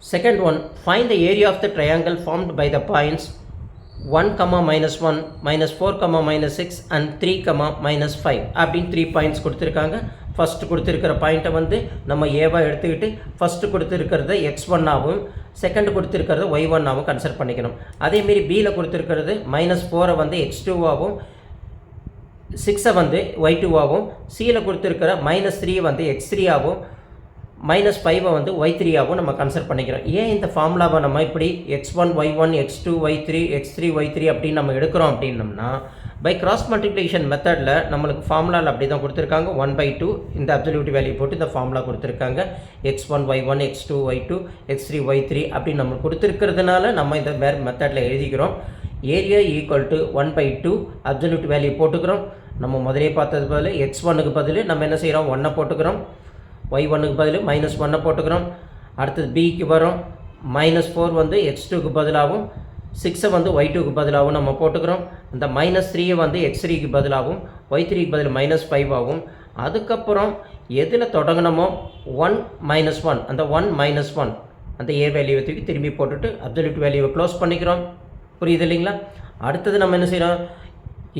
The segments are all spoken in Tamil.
Second one, find the area of the triangle formed by the points 1, comma minus 1, minus 4, comma minus 6 and 3, comma minus 5 அப்படின்னு த்ரீ பாயிண்ட்ஸ் கொடுத்துருக்காங்க. ஃபஸ்ட்டு கொடுத்துருக்கிற பாயிண்ட்டை வந்து நம்ம ஏவா எடுத்துக்கிட்டு ஃபஸ்ட்டு கொடுத்துருக்கிறத எக்ஸ் ஒன்னாகவும் செகண்ட் கொடுத்துருக்கிறத ஒய் ஒன்னாகவும் கன்சிடர் பண்ணிக்கணும். அதேமாரி பியில் கொடுத்துருக்கிறது மைனஸ் ஃபோரை வந்து எக்ஸ் டூவாகவும் சிக்ஸை வந்து ஒய் டூவாகவும் சியில் கொடுத்துருக்கிற மைனஸ் த்ரீ வந்து எக்ஸ் த்ரீயாகவும் மைனஸ் ஃபைவை வந்து ஒய் த்ரீயாகவும் நம்ம கன்சிடர் பண்ணிக்கிறோம். ஏன் இந்த ஃபார்முலாவை நம்ம இப்படி X one Y one X two Y three X three Y three அப்படின்னு நம்ம எடுக்கிறோம் அப்படின்னம்னா பை கிராஸ் மல்டிப்ளிகேஷன் மெத்தடில் நம்மளுக்கு ஃபார்முலாவில் அப்படி தான் கொடுத்துருக்காங்க. ஒன் பை டூ இந்த அப்சல்யூட் வேல்யூ போட்டு இந்த ஃபார்முலா கொடுத்துருக்காங்க. X one Y one X two Y two X three Y three அப்படின்னு நம்ம கொடுத்துருக்கிறதுனால நம்ம இந்த வேறு மெத்தடில் எழுதிக்கிறோம். Area equal to one by two absolute value போட்டுக்கிறோம். நம்ம முதலே பார்த்தது பதில் எக்ஸ் ஒன்னுக்கு பதில் நம்ம என்ன செய்கிறோம் ஒன்னை போட்டுக்கிறோம். ஒய் ஒன்னுக்கு பதில் மைனஸ் ஒன்னை போட்டுக்கிறோம். அடுத்தது பிக்கு வரும் மைனஸ் ஃபோர் வந்து எக்ஸ் டூக்கு பதிலாகவும் சிக்ஸை வந்து ஒய் டூக்கு பதிலாகவும் நம்ம போட்டுக்கிறோம். அந்த மைனஸ் த்ரீயை வந்து எக்ஸ் த்ரீக்கு பதிலாகவும் ஒய் த்ரீக்கு பதில் மைனஸ் ஃபைவ் ஆகும். அதுக்கப்புறம் எதில் தொடங்கினமோ? ஒன் மைனஸ் ஒன் அந்த ஒன் மைனஸ் ஒன் அந்த ஏர் வேல்யூவை தூக்கி திரும்பி போட்டுட்டு அப்சல்யூட் வேல்யூவை க்ளோஸ் பண்ணிக்கிறோம். புரியுது இல்லைங்களா? அடுத்தது நம்ம என்ன செய்கிறோம்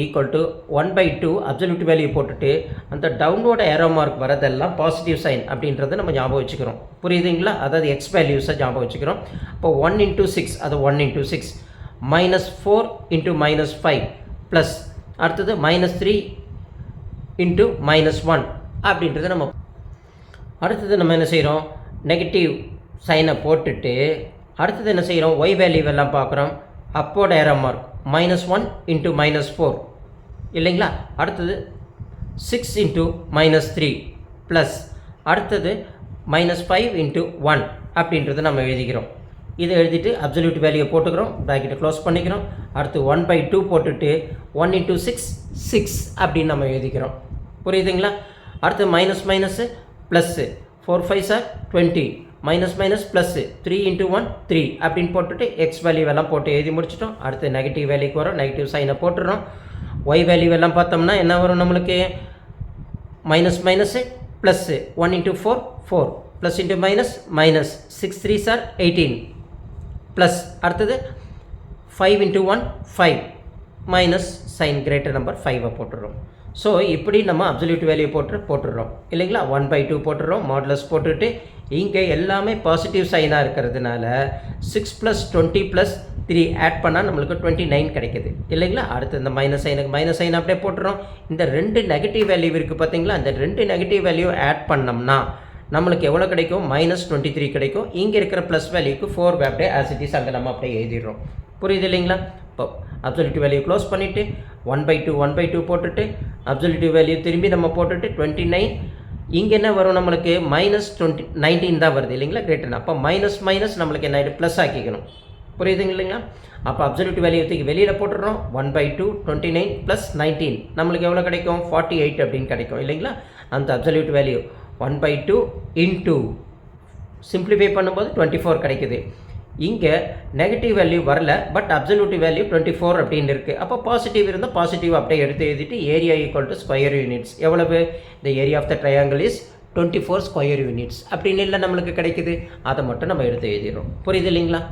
equal to one by two absolute value போட்டுட்டு அந்த டவுன்வோட ஏரோ மார்க் வரதெல்லாம் பாசிட்டிவ் சைன் அப்படின்றத நம்ம ஞாபகம் வச்சுக்கிறோம். புரியுதுங்களா? அதாவது எக்ஸ் வேல்யூஸை ஞாபகம் வச்சுக்கிறோம். இப்போ ஒன் இன்ட்டு சிக்ஸ் அது one into six minus four into minus five plus அடுத்தது minus three into minus one அப்படின்றத நம்ம அடுத்தது நம்ம என்ன செய்கிறோம் நெகட்டிவ் சைனை போட்டுட்டு அடுத்தது என்ன செய்கிறோம் ஒய் வேல்யூ எல்லாம் பார்க்குறோம். அப்போட arrow mark minus one into minus four இல்லைங்களா? அடுத்தது six into minus three plus அடுத்தது மைனஸ் ஃபைவ் இன்ட்டு ஒன் அப்படின்றத நம்ம எழுதிக்கிறோம். இதை எழுதிட்டு அப்சல்யூட் வேல்யூ போட்டுக்கிறோம். ப்ராக்கெட்டை க்ளோஸ் பண்ணிக்கிறோம். அடுத்து ஒன் பை டூ போட்டுட்டு ஒன் இன்ட்டு சிக்ஸ் சிக்ஸ் அப்படின்னு நம்ம எழுதிக்கிறோம். புரியுதுங்களா? அடுத்து minus minus plus four five sir twenty minus minus plus three into one three அப்படின்னு போட்டுட்டு எக்ஸ் வேல்யூ எல்லாம் போட்டு எழுதி முடிச்சிட்டோம். அடுத்து நெகட்டிவ் வேல்யூக்கு வரும். நெகட்டிவ் சைனை போட்டுடுறோம் ஒய் வேல்யூ எல்லாம் பார்த்தோம்னா என்ன வரும் நம்மளுக்கு? Minus minus plus one into four four plus into minus minus six three sir eighteen plus அடுத்தது five into one five minus sign greater number ஃபைவை போட்டுடுறோம் ஸோ இப்படி நம்ம அப்சல்யூட் வேல்யூ போட்டு போட்டுடுறோம் இல்லைங்களா? ஒன் பை டூ போட்டுடுறோம் மாடலஸ் போட்டுட்டு இங்கே எல்லாமே பாசிட்டிவ் சைனாக இருக்கிறதுனால six plus twenty plus three add பண்ணால் நம்மளுக்கு டுவெண்ட்டி நைன் கிடைக்குது. இல்லைங்களா? அடுத்து இந்த மைனஸ் சைனுக்கு மைனஸ் சைன் அப்படியே போட்டுறோம். இந்த ரெண்டு நெகட்டிவ் வேல்யூ இருக்குது பார்த்தீங்களா? அந்த ரெண்டு நெகட்டிவ் வேல்யூ ஆட் பண்ணோம்னா நம்மளுக்கு எவ்வளோ கிடைக்கும்? மைனஸ் டுவெண்ட்டி த்ரீ கிடைக்கும். இங்கே இருக்கிற ப்ளஸ் வேல்யூக்கு ஃபோர் அப்படியே ஆசிட்டிஸ் அங்கே நம்ம அப்படியே எழுதிடுறோம். புரியுது இல்லைங்களா? இப்போ அப்சல்யூட்டிவ் வேல்யூ க்ளோஸ் பண்ணிவிட்டு one by two one by two போட்டுட்டு அப்சல்யூட்டிவ் வேல்யூ திரும்பி நம்ம போட்டுட்டு டுவெண்ட்டி நைன் இங்கே என்ன வரும் நம்மளுக்கு? மைனஸ் டுவெண்ட்டி நைன்டீன் தான் வருது இல்லைங்களா? கிரேட்டர் அப்போ மைனஸ் மைனஸ் நம்மளுக்கு என்ன ஆகிடும் ப்ளஸ் ஆக்கிக்கணும். புரியுதுங்க இல்லைங்களா? அப்போ அப்சல்யூட் வேல்யூ தூக்கி வெளியில் போட்டுடுறோம். One by two twenty nine plus nineteen நம்மளுக்கு எவ்வளோ கிடைக்கும்? ஃபார்ட்டி எயிட் அப்படின்னு கிடைக்கும் இல்லைங்களா? அந்த absolute value one by two into simplify பண்ணும்போது டுவெண்ட்டி ஃபோர் கிடைக்குது. இங்கே நெகட்டிவ் வேல்யூ வரல but absolute value twenty four அப்படின்னு இருக்குது அப்போ பாசிட்டிவ் இருந்தால் பாசிட்டிவ் அப்படியே எடுத்து எழுதிட்டு area equal to square units எவ்வளவு? இந்த area of the triangle is twenty four square units அப்படின்னு இல்லை நம்மளுக்கு கிடைக்குது. அதை மட்டும் நம்ம எடுத்து எழுதிடுறோம். புரியுது இல்லைங்களா?